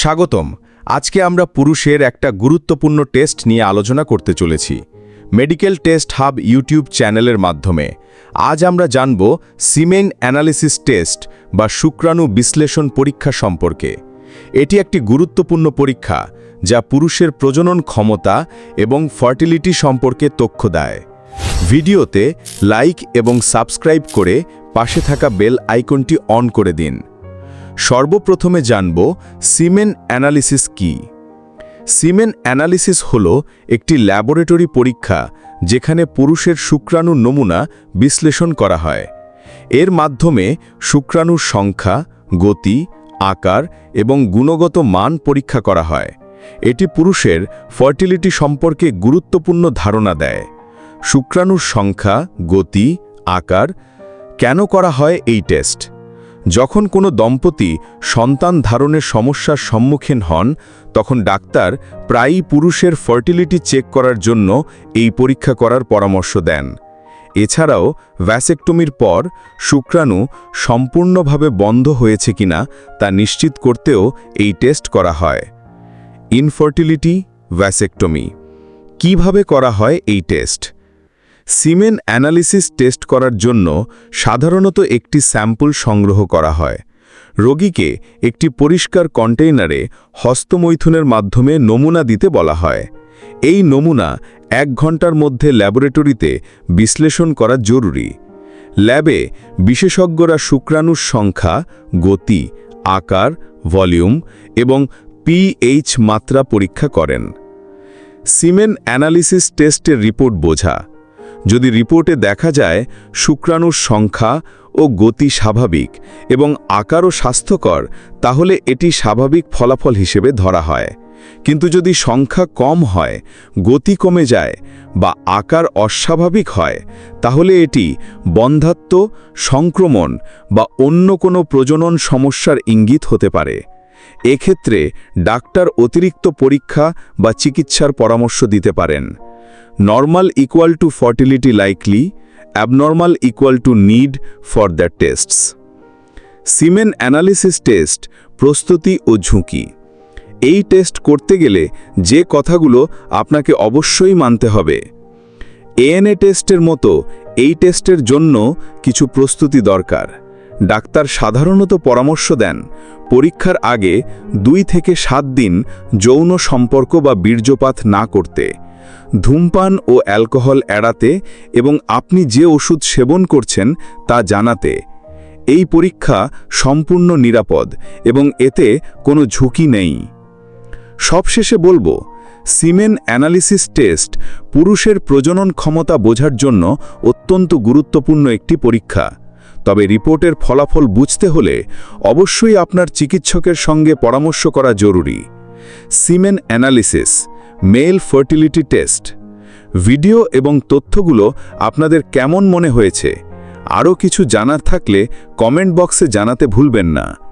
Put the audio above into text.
স্বাগতম। আজকে আমরা পুরুষের একটা গুরুত্বপূর্ণ টেস্ট নিয়ে আলোচনা করতে চলেছি। মেডিকেল টেস্ট হাব ইউটিউব চ্যানেলের মাধ্যমে। আজ আমরা জানব সিমেন অ্যানালিসিস টেস্ট বা শুক্রাণু বিশ্লেষণ পরীক্ষা সম্পর্কে। এটি একটি গুরুত্বপূর্ণ পরীক্ষা যা পুরুষের প্রজনন ক্ষমতা এবং ফার্টিলিটি সম্পর্কে তথ্য দেয়। ভিডিওতে লাইক এবং সাবস্ক্রাইব করে পাশে থাকা বেল আইকনটি অন করে দিন। সর্বপ্রথমে জানব সিমেন অ্যানালিসিস কি। সিমেন অ্যানালিসিস হল একটি ল্যাবরেটরি পরীক্ষা যেখানে পুরুষের শুক্রাণুর নমুনা বিশ্লেষণ করা হয়। এর মাধ্যমে শুক্রাণুর সংখ্যা, গতি, আকার এবং গুণগত মান পরীক্ষা করা হয়। এটি পুরুষের ফার্টিলিটি সম্পর্কে গুরুত্বপূর্ণ ধারণা দেয়। শুক্রাণুর সংখ্যা, গতি, আকার কেন করা হয় এই টেস্ট? যখন কোনো দম্পতি সন্তান ধারণের সমস্যার সম্মুখীন হন, তখন ডাক্তার প্রায়ই পুরুষের ফার্টিলিটি চেক করার জন্য এই পরীক্ষা করার পরামর্শ দেন। এছাড়াও ভ্যাসেক্টমির পর শুক্রাণু সম্পূর্ণভাবে বন্ধ হয়েছে কিনা তা নিশ্চিত করতেও এই টেস্ট করা হয়। Infertility vasectomy. কীভাবে করা হয় এই টেস্ট? সিমেন অ্যানালিসিস টেস্ট করার জন্য সাধারণত একটি স্যাম্পল সংগ্রহ করা হয়। রোগীকে একটি পরিষ্কার কন্টেইনারে হস্তমৈথুনের মাধ্যমে নমুনা দিতে বলা হয়। এই নমুনা এক ঘণ্টার মধ্যে ল্যাবরেটরিতে বিশ্লেষণ করা জরুরি। ল্যাবে বিশেষজ্ঞরা শুক্রাণুর সংখ্যা, গতি, আকার, ভলিউম এবং পিএইচ মাত্রা পরীক্ষা করেন। সিমেন অ্যানালিসিস টেস্টের রিপোর্ট বোঝা যদি রিপোর্টে দেখা যায় শুক্রাণুর সংখ্যা ও গতি স্বাভাবিক এবং আকারও স্বাস্থ্যকর, তাহলে এটি স্বাভাবিক ফলাফল হিসেবে ধরা হয়। কিন্তু যদি সংখ্যা কম হয়, গতি কমে যায় বা আকার অস্বাভাবিক হয়, তাহলে এটি বন্ধাত্ব সংক্রমণ বা অন্য কোনো প্রজনন সমস্যার ইঙ্গিত হতে পারে। এক্ষেত্রে ডাক্তার অতিরিক্ত পরীক্ষা বা চিকিৎসার পরামর্শ দিতে পারেন। Normal equal to fertility likely abnormal equal to need for the tests semen analysis test প্রস্তুতি ও ঝুঁকি। এই টেস্ট করতে গেলে যে কথাগুলো আপনাকে অবশ্যই মানতে হবে। এএনএ টেস্টের মতো এই টেস্টের জন্য কিছু প্রস্তুতি দরকার। ডাক্তার সাধারণত পরামর্শ দেন, পরীক্ষার আগে দুই থেকে সাত দিন যৌন সম্পর্ক বা বীর্যপাত না করতে। ধূমপান ও অ্যালকোহল এড়াতে এবং আপনি যে ওষুধ সেবন করছেন তা জানাতে। এই পরীক্ষা সম্পূর্ণ নিরাপদ এবং এতে কোনো ঝুঁকি নেই। সবশেষে বলব, সিমেন অ্যানালিসিস টেস্ট পুরুষের প্রজনন ক্ষমতা বোঝার জন্য অত্যন্ত গুরুত্বপূর্ণ একটি পরীক্ষা। তবে রিপোর্টের ফলাফল বুঝতে হলে অবশ্যই আপনার চিকিৎসকের সঙ্গে পরামর্শ করা জরুরি। Semen analysis male fertility test. Video এবং তথ্যগুলো আপনাদের কেমন মনে হয়েছে? আরও কিছু জানার থাকলে কমেন্ট বক্সে জানাতে ভুলবেন না।